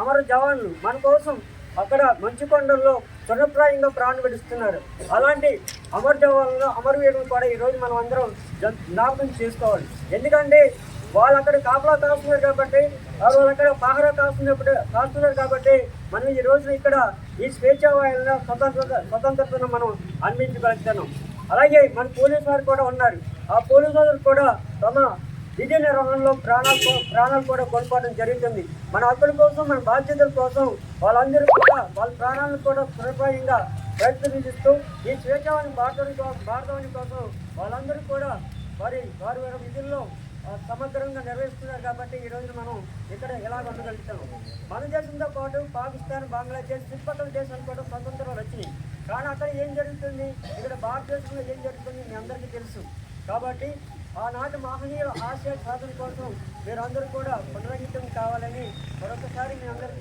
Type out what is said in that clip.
అమర జవాన్లు మన కోసం అక్కడ మంచు కొండల్లో చున్నప్రాయంగా ప్రాణం విడుస్తున్నారు అలాంటి అమర జవాన్లు అమరవీరులు కూడా ఈరోజు మనం అందరం జ్ఞాపకం చేసుకోవాలి. ఎందుకంటే వాళ్ళు అక్కడ కాపలా కాస్తున్నారు కాబట్టి వాళ్ళు అక్కడ పహరా కాస్తున్నప్పుడు కాస్తున్నారు కాబట్టి మనం ఈ రోజున ఇక్కడ ఈ స్వేచ్ఛావాయులను స్వతంత్రత స్వతంత్రతను మనం అందించగలుగుతున్నాం. అలాగే మన పోలీసు వారు కూడా ఉన్నారు. ఆ పోలీసు వారు కూడా తమ విధి నిర్వహణలో ప్రాణాలు ప్రాణాలు కూడా కోల్పోవడం జరుగుతుంది. మన హక్కుల కోసం మన బాధ్యతల కోసం వాళ్ళందరూ కూడా వాళ్ళ ప్రాణాలను కూడా సురపాయంగా ప్రయత్నిస్తూ ఈ స్వేచ్ఛావాణి భారతవాణి కోసం భారతవాణి కోసం వాళ్ళందరూ కూడా వారి వారి వారి విధుల్లో సమగ్రంగా నిర్వహిస్తున్నారు కాబట్టి ఈ రోజు మనం ఇక్కడ ఎలా ఉండగలుగుతాం? మన దేశంతో పాటు పాకిస్తాన్ బంగ్లాదేశ్ చుట్టుపక్కల దేశాలు కూడా స్వతంత్రాలు వచ్చినాయి. కానీ అక్కడ ఏం జరుగుతుంది? ఇక్కడ భారతదేశంలో ఏం జరుగుతుంది? మీ అందరికీ తెలుసు. కాబట్టి ఆనాటి మహనీయుల ఆశయ సాధన కోసం మీరందరూ కూడా పునరంకితం కావాలని మరొకసారి మీ అందరికీ